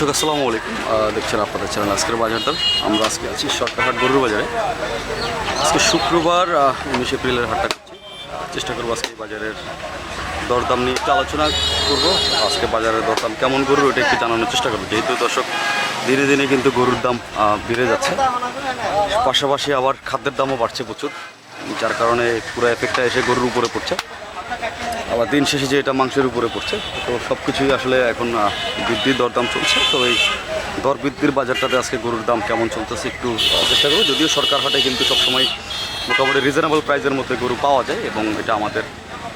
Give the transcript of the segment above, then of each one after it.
দর্শক, আসসালামু আলাইকুম। দেখছেন আপনাদের চ্যানেল আজকের বাজার দর। আমরা আজকে আছি সরকারহাট গরুর বাজারে আজকে শুক্রবার উনিশ এপ্রিলের হাটটা করছি। চেষ্টা করব আজকে বাজারের দরদাম নিয়ে একটু আলোচনা করব। আজকে বাজারের দরদাম কেমন গরুর, ওটা একটু জানানোর চেষ্টা করব। যেহেতু দর্শক দিনে দিনে কিন্তু গরুর দাম বেড়ে যাচ্ছে। পাশাপাশি আবার খাদ্যের দামও বাড়ছে প্রচুর, যার কারণে পুরো এফেক্টটা এসে গরুর উপরে পড়ছে। আবার দিন শেষে যে এটা মাংসের উপরে পড়ছে তো সব কিছুই আসলে এখন বৃদ্ধির দরদাম চলছে। তো এই দর বৃদ্ধির বাজারটাতে আজকে গরুর দাম কেমন চলতেছে একটু চেষ্টা করব। যদিও সরকার হাটে কিন্তু সবসময় মোটামুটি রিজনেবল প্রাইসের মধ্যে গরু পাওয়া যায় এবং এটা আমাদের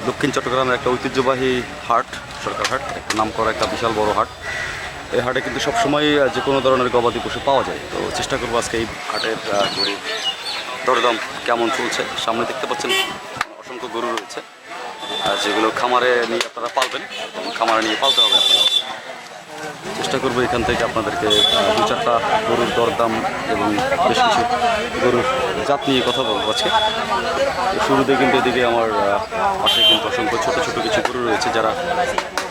দক্ষিণ চট্টগ্রামের একটা ঐতিহ্যবাহী হাট সরকার হাট একটা নাম করা একটা বিশাল বড় হাট। এই হাটে কিন্তু সবসময় যে কোনো ধরনের গবাদি পশু পাওয়া যায়। তো চেষ্টা করব আজকে এই হাটের আহ, গরু দরদাম কেমন চলছে। সামনে দেখতে পাচ্ছেন অসংখ্য গরু রয়েছে। যেগুলো খামারে নিয়ে আপনারা পালবেন খামারে নিয়ে পালতে হবে আপনারা। চেষ্টা করব এখান থেকে আপনাদেরকে দু চারটা গরুর দরদাম এবং বেশ কিছু গরুর জাত নিয়ে কথা বলব আজকে। শুরুতে কিন্তু এদিকে আমার পাশে কিন্তু অসংখ্য ছোটো ছোটো কিছু গরু রয়েছে যারা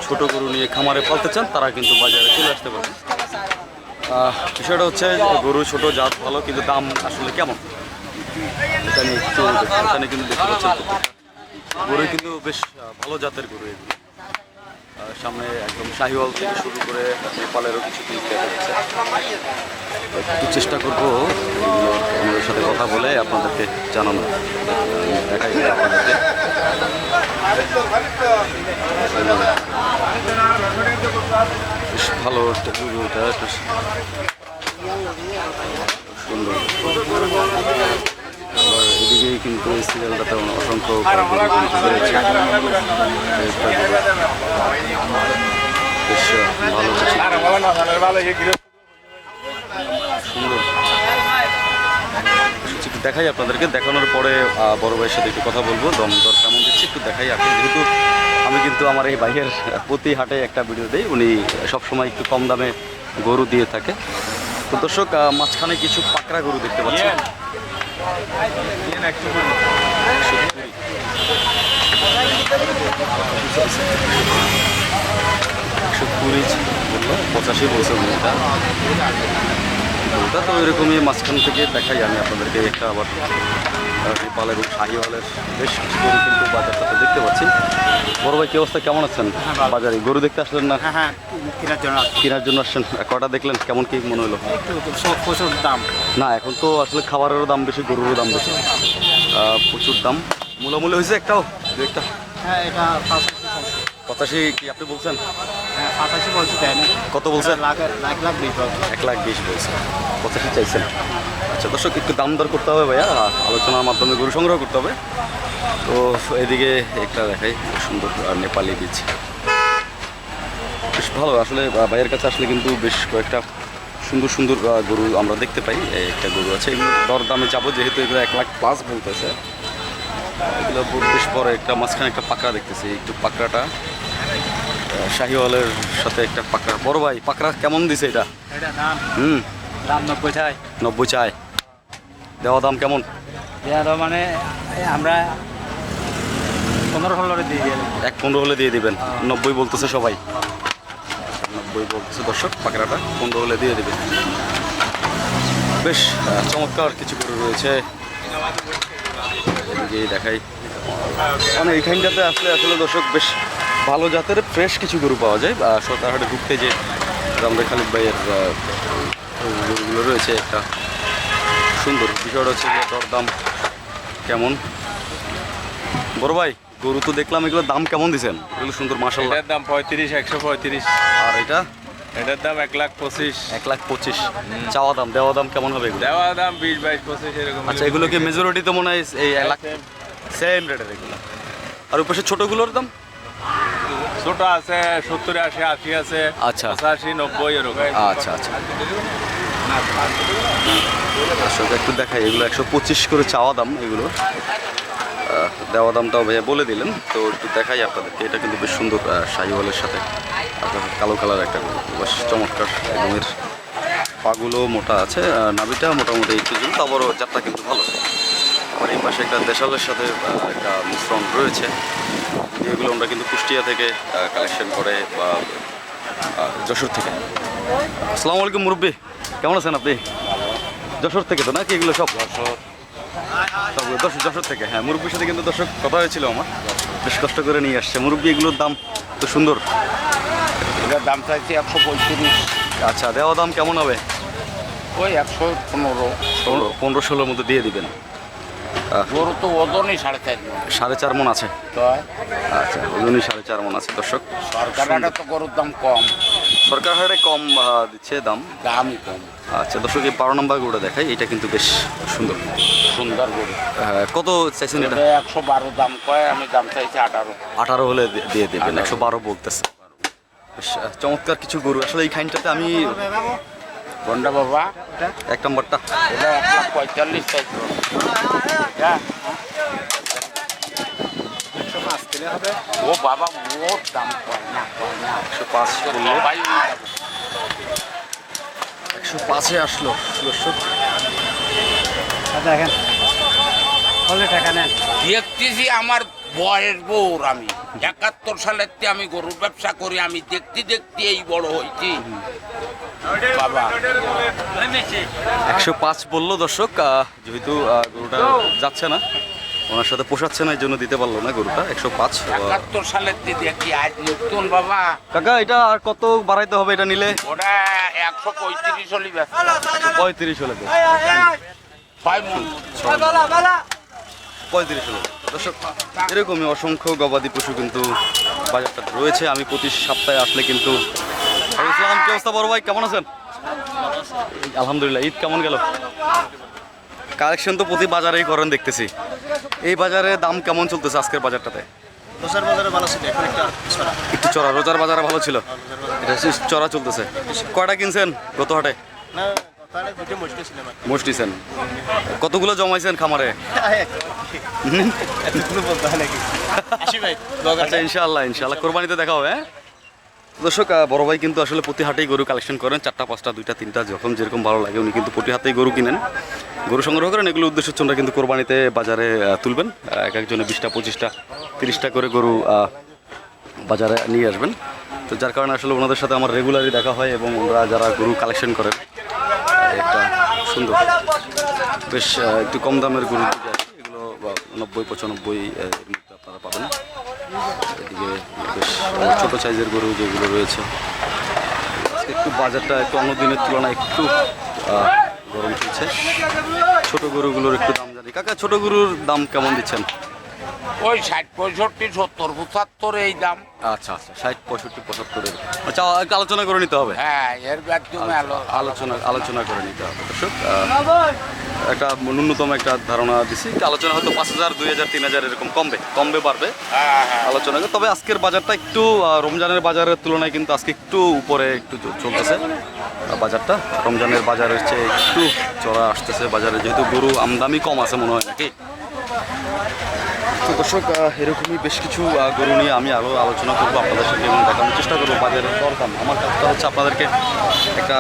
ছোট গরু নিয়ে খামারে পালতে চান, তারা কিন্তু বাজারে চলে আসতে পারেন বিষয়টা হচ্ছে, গরু ছোট, জাত ভালো, কিন্তু দাম আসলে কেমন? এটা নিয়ে একটু এখানে কিন্তু দেখতে পাচ্ছেন। গরু কিন্তু বেশ ভালো জাতের গরু এগুলো। সামনে একদম শাহিওয়াল থেকে শুরু করে নেপালেরও কিছু দেখা যাচ্ছে। একটু চেষ্টা করব আমাদের সাথে কথা বলে আপনাদেরকে জানানো। দেখাই আপনাদেরকে। বেশ ভালো একটা গরু এটা কিন্তু এই সিরিয়ালটাতে অসংখ্য রয়েছে বেশ ভালো একটু দেখাই আপনাদেরকে দেখানোর পরে বড় ভাইয়ের সাথে একটু কথা বলব। দম দর কেমন দিচ্ছে একটু দেখাই। আপনি যেহেতু আমি কিন্তু আমার এই ভাইয়ের প্রতি হাটে একটা ভিডিও দিই উনি সবসময় একটু কম দামে গরু দিয়ে থাকে। তো দর্শক মাঝখানে কিছু পাকড়া গরু দেখতে পাচ্ছেন একশো কুড়ি। বলল পঁচাশি বলছে ওটা ওটা তো এরকমই মাঝখান থেকে দেখাই, আমি আপনাদেরকে একটা আবার নেপাল এবং শাহিওয়ালের বেশ কিছু গরু কিন্তু বাজারটাতে দেখতে পাচ্ছি। বড় ভাই কি অবস্থা? কেমন আছেন? বাজারে গরু দেখতে আসলেন না? হ্যাঁ হ্যাঁ কেনার জন্য কেনার জন্য আসছেন। কটা দেখলেন? কেমন কি মনে হলো? প্রচুর দাম। না এখন তো আসলে খাবারেরও দাম বেশি গরুরও দাম বেশি। প্রচুর দাম। মূলামূলি হয়েছে একটাও? একটা? হ্যাঁ এটা পাঁচাশি কি আপনি বলছেন? হ্যাঁ পাঁচাশি বলছি তাই না? কত বলছেন? লাখ লাখ লাখ বিশ এক লাখ বিশ বলছে পঁচাশি চাইছেন। আচ্ছা দর্শক একটু দাম দর করতে হবে ভাইয়া। আলোচনার মাধ্যমে গরু সংগ্রহ করতে হবে। তো এদিকে একটা দেখাই সুন্দর আর নেপালি বীজ। বেশ ভালো আসলে ভাইয়ের কাছে আসলে কিন্তু বেশ কয়েকটা সুন্দর সুন্দর গরু আমরা দেখতে পাই। একটা গরু আছে এগুলো দর দামে যাব যেহেতু এগুলো এক লাখ প্লাস বলতেছে। এগুলো বেশ বড় একটা মাঝখানে একটা পাকড়া দেখতেছি একটু পাকড়াটা। শাহিওয়ালের সাথে একটা পাকড়া। বড় ভাই পাকড়া কেমন দিছে এটা? হুম। দাম নব্বই চাই। নব্বই চায় দেওয়া দাম কেমন? দেওয়া দাম মানে আমরা পনেরো ষোলো দিয়ে গেল এক পনেরো হলে দিয়ে দিবেন। নব্বই বলতেছে সবাই। নব্বই বলতেছে দর্শক পাকড়াটা পনেরো হলে দিয়ে দিবেন। বেশ চমৎকার কিছু গরু রয়েছে। এদিকে দেখাই। মানে এইখানটাতে আসলে আসলে দর্শক বেশ ভালো জাতের ফ্রেশ কিছু গরু পাওয়া যায়। বা সরকারহাটে ঢুকতে যে রামদার খালিদ ভাইয়ের গরুগুলো রয়েছে একটা সুন্দর। বিষয়টা হচ্ছে যে দরদাম কেমন? বড় ভাই গরু তো দেখলাম এগুলোর দাম কেমন দিছেন? এগুলো সুন্দর মাসাল্লাহ এটার দাম পঁয়ত্রিশ একশো পঁয়ত্রিশ। আর এটা? এটার দাম এক লাখ পঁচিশ। এক লাখ পঁচিশ। চাওয়া দাম দেওয়া দাম কেমন হবে দেওয়া দাম বিশ বাইশ পঁচিশ এরকম আচ্ছা এগুলো কি মেজরিটি তো মনে হয় এই এক লাখ? সেম রেটের এগুলো। আর পাশে ছোটোগুলোর দাম? ছোট আছে সত্তর আশি আশি আছে আচ্ছা। পঁচাশি নব্বই এরকম। আচ্ছা আচ্ছা। একটু দেখাই এগুলো একশো পঁচিশ করে চাওয়া দাম এগুলো। দেওয়া দামটাও ভাইয়া বলে দিলেন তো একটু দেখাই আপনাদেরকে। এটা কিন্তু বেশ সুন্দর শাহিওয়ালের সাথে। আপনার কালো কালার একটা বেশ চমৎকার। একদমের পাগুলো মোটা আছে নাভিটা মোটামুটি একটু ঝুল তারপরও যাত্রা কিন্তু ভালো। আবার এই পাশে একটা দেশালের সাথে একটা মিশ্রণ রয়েছে। যেগুলো আমরা কিন্তু কুষ্টিয়া থেকে কালেকশন করে বা যশোর থেকে। আসসালামু আলাইকুম মুরব্বী কেমন আছেন আপনি? যশোর থেকে তো নাকি এগুলো সব? সব দর্শক যশোর থেকে হ্যাঁ মুরব্বীর সাথে কিন্তু দর্শক কথা হয়েছিল আমার। বেশ কষ্ট করে নিয়ে আসছে। মুরব্বী এগুলোর দাম তো সুন্দর। এটার দাম চাইছি একশো পঁয়ত্রিশ। আচ্ছা দেওয়া দাম কেমন হবে? ওই একশো পনেরো। পনেরো পনেরো ষোলোর মধ্যে দিয়ে দিবেন। গরু তো ওজনই সাড়ে চার। সাড়ে চার মন আছে। আচ্ছা ওজনই সাড়ে চার মন আছে দর্শক। সরকারের তো গরুর দাম কম। সরকার হারে কম দিচ্ছে দাম। দামই কম। আচ্ছা দর্শক এই বারো নম্বর গরুটা দেখাই এটা কিন্তু বেশ সুন্দর। সুন্দর গরু। কত চাইছেন এটা? একশো বারো দাম কয় আমি দাম চাইছি আঠারো। আঠারো হলে দিয়ে দেবেন একশো বারো বলতেছে। বেশ চমৎকার কিছু গরু। আসলে এই খাইনটাতে আমি গন্ডা বাবা। এক নম্বরটা। এটা এক লাখ পঁয়তাল্লিশ চাইছি ও বাবা ওর দাম কয় না কয় না একশো পাঁচ। একশো পাঁচে আসলো। দর্শক দেখেন। বলে টাকা নেন। দেখতেছি আমার বয়ের বউর আমি। একাত্তর সালের আমি গরুর ব্যবসা করি আমি দেখতে দেখতে এই বড় হয়েছি বাবা। একশো পাঁচ বলল দর্শক যেহেতু গরুটা যাচ্ছে না ওনার সাথে পোষাচ্ছে না এই জন্য দিতে পারল না গরুটা একশো পাঁচ। একাত্তর সালের থেকে দেখি আজ নতুন বাবা। কাকা এটা আর কত বাড়াইতে হবে এটা নিলে? ওটা একশো পঁয়ত্রিশ হলি পঁয়ত্রিশ হলে ছয় মন পঁয়ত্রিশ হলে। দর্শক এরকমই অসংখ্য গবাদি পশু কিন্তু বাজারটা রয়েছে। আমি প্রতি সপ্তাহে আসলে কিন্তু আসসালাম, কি অবস্থা বড় ভাই? কেমন আছেন? আলহামদুলিল্লাহ ঈদ কেমন গেল? কালেকশন তো প্রতি বাজারেই করেন দেখতেছি। এই বাজারে দাম কেমন চলতেছে আজকের বাজারটাতে? রোজার বাজারে ভালো ছিল এখন একটা চড়া। রোজার বাজারে ভালো ছিল? এটা চড়া চলতেছে। কয়টা কিনছেন গত হাটে না মুষ্টিছেন কতগুলো জমাইছেন খামারে? হয় আচ্ছা ইনশাআল্লাহ ইনশাআল্লাহ। কোরবানিতে দেখা হবে হ্যাঁ? দর্শক বড় ভাই কিন্তু আসলে প্রতি হাটেই গরু কালেকশন করেন। চারটা, পাঁচটা, দুইটা, তিনটা, যখন যেরকম ভালো লাগে উনি কিন্তু প্রতি হাতেই গরু কিনেন। গরু সংগ্রহ করেন, এগুলো উদ্দেশ্য হচ্ছে ওনারা কিন্তু কোরবানিতে বাজারে তুলবেন। এক একজনে বিশটা, পঁচিশটা, তিরিশটা করে গরু বাজারে নিয়ে আসবেন। তো যার কারণে আসলে ওনাদের সাথে আমার রেগুলারই দেখা হয় এবং ওনারা যারা গরু কালেকশন করেন একটা সুন্দর, বেশ একটু কম দামের গরু এগুলো নব্বই, পঁচানব্বই আপনারা পাবেন। এদিকে ছোট সাইজের গরু যেগুলো রয়েছে। একটু বাজারটা একটু অন্য দিনের তুলনায় একটু গরম চলছে। ছোটো গরুগুলোর একটু দাম জানি। কাকা, ছোটো গরুর দাম কেমন দিচ্ছেন? ওই ষাট পঁয়ষট্টি সত্তর পঁচাত্তর এই দাম। আচ্ছা আচ্ছা ষাট পঁয়ষট্টি পঁচাত্তরের আচ্ছা একটু আলোচনা করে নিতে হবে। হ্যাঁ এর মাধ্যমে আলোচনা আলোচনা করে নিতে হবে দর্শক। একটা ন্যূনতম একটা ধারণা দিছি একটু আলোচনা হয়তো পাঁচ হাজার দুই হাজার তিন হাজার এরকম কমবে কমবে বাড়বে হ্যাঁ হ্যাঁ। আলোচনা করে। তবে আজকের বাজারটা একটু রমজানের বাজারের তুলনায় কিন্তু আজকে একটু উপরে একটু চলতেছে। বাজারটা রমজানের বাজারের চেয়ে একটু চড়া আসতেছে। বাজারে যেহেতু গরু আমদামি কম আছে মনে হয় নাকি? তো দর্শক এরকমই বেশ কিছু গরু নিয়ে আমি আরও আলোচনা করব আপনাদের সঙ্গে এবং দেখানোর চেষ্টা করব বাজারের দরদাম আমার কাজটা হচ্ছে আপনাদেরকে একটা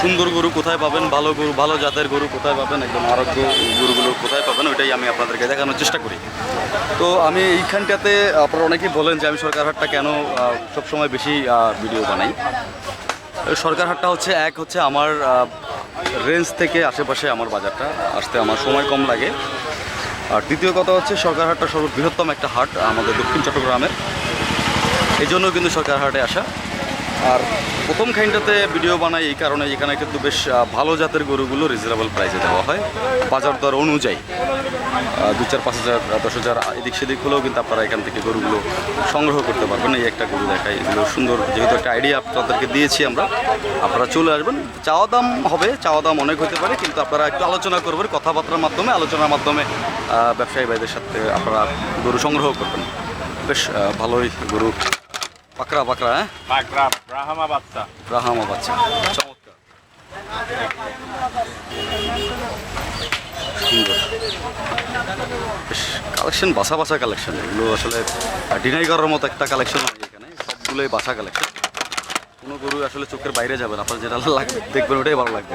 সুন্দর গরু কোথায় পাবেন, ভালো গরু, ভালো জাতের গরু কোথায় পাবেন, একদম আরোগ্য গরুগুলো কোথায় পাবেন, ওইটাই আমি আপনাদেরকে দেখানোর চেষ্টা করি। তো আমি এইখানটাতে আপনারা অনেকেই বলেন যে আমি সরকার হাটটা কেন সবসময় বেশি ভিডিও বানাই। সরকার হাটটা হচ্ছে এক, হচ্ছে আমার রেঞ্জ থেকে আশেপাশে আমার বাজারটা, আসতে আমার সময় কম লাগে। আর দ্বিতীয় কথা হচ্ছে সরকার হাটটা সর্ববৃহত্তম একটা হাট, আমাদের দক্ষিণ চট্টগ্রামের। এই জন্য কিন্তু সরকার হাটে আসা। আর প্রথম খাইনটাতে ভিডিও বানাই এই কারণে এখানে কিন্তু বেশ ভালো জাতের গরুগুলো রিজনেবল প্রাইসে দেওয়া হয়। বাজার দর অনুযায়ী দু চার, পাঁচ হাজার দশ হাজার এদিক সেদিক হলেও কিন্তু আপনারা এখান থেকে গরুগুলো সংগ্রহ করতে পারবেন। এই একটা গরু দেখাই, এগুলো সুন্দর যেহেতু একটা আইডিয়া আপনাদেরকে দিয়েছি আমরা। আপনারা চলে আসবেন। চাওয়া দাম হবে, চাওয়া দাম অনেক হতে পারে, কিন্তু আপনারা একটু আলোচনা করবেন, কথাবার্তার মাধ্যমে, আলোচনার মাধ্যমে ব্যবসায়ী ভাইদের সাথে আপনারা গরু সংগ্রহ করবেন। বেশ ভালোই গরু। পাকড়া পাকড়া হ্যাঁ? ব্রাহ্মা বাচ্চা। বাচ্চা। চমৎকার। সুন্দর। বেশ কালেকশন বাসা বাসা কালেকশন এগুলো আসলে ডিনাই করার মতো একটা কালেকশন হয় এখানে। সবগুলোই বাসা কালেকশন কোনো গরু আসলে চোখের বাইরে যাবে না। আপনার যেটা লাগবে দেখবেন ওটাই ভালো লাগবে।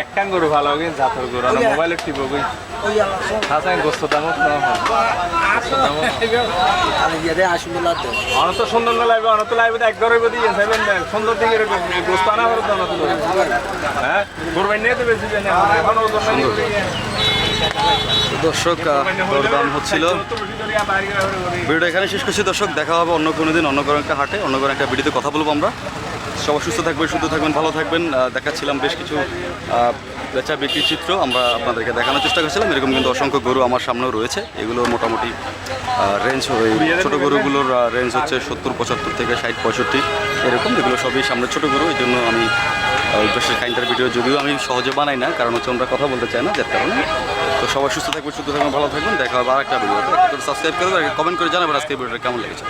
একখান গরু ভালো কিন্তু জাতর গরু না মোবাইলে টিপো গই হাসান গোস্ত দামও অনত সুন্দর না লাগবে অনত লাগবে এক ঘরের প্রতি যাবেন সুন্দর দিকে গোস্ত আনা হলো তো অনত হ্যাঁ গরু নিয়ে তো বেশি এখন ওজন দর্শক দরদাম হচ্ছিল ভিডিওটা এখানে শেষ করছি দর্শক দেখা হবে অন্য কোনো দিন অন্য কোনো একটা হাটে অন্য কোনো একটা ভিডিওতে কথা বলব আমরা সবাই সুস্থ থাকবেন শুদ্ধ থাকবেন, ভালো থাকবেন। দেখাচ্ছিলাম বেশ কিছু বেচা বিক্রির চিত্র। আমরা আপনাদেরকে দেখানোর চেষ্টা করছিলাম। এরকম কিন্তু অসংখ্য গরু আমার সামনেও রয়েছে। এগুলো মোটামুটি রেঞ্জ ছোটো গরুগুলোর রেঞ্জ হচ্ছে সত্তর, পঁচাত্তর থেকে ষাট, পঁয়ষট্টি, এরকম। এগুলো সবই সামনে ছোটো গরু। এই জন্য আমি বেশি কাইন্টার ভিডিও যদিও আমি সহজে বানাই না, কারণ হচ্ছে আমরা কথা বলতে চাই না, যার কারণে। তো সবাই সুস্থ থাকবেন সুস্থ থাকবেন, ভালো থাকবেন। দেখা হবে আর একটা ভিডিওতে সাবস্ক্রাইব করবেন কমেন্ট করে জানাবেন আজকে ভিডিওটা কেমন লেগেছে।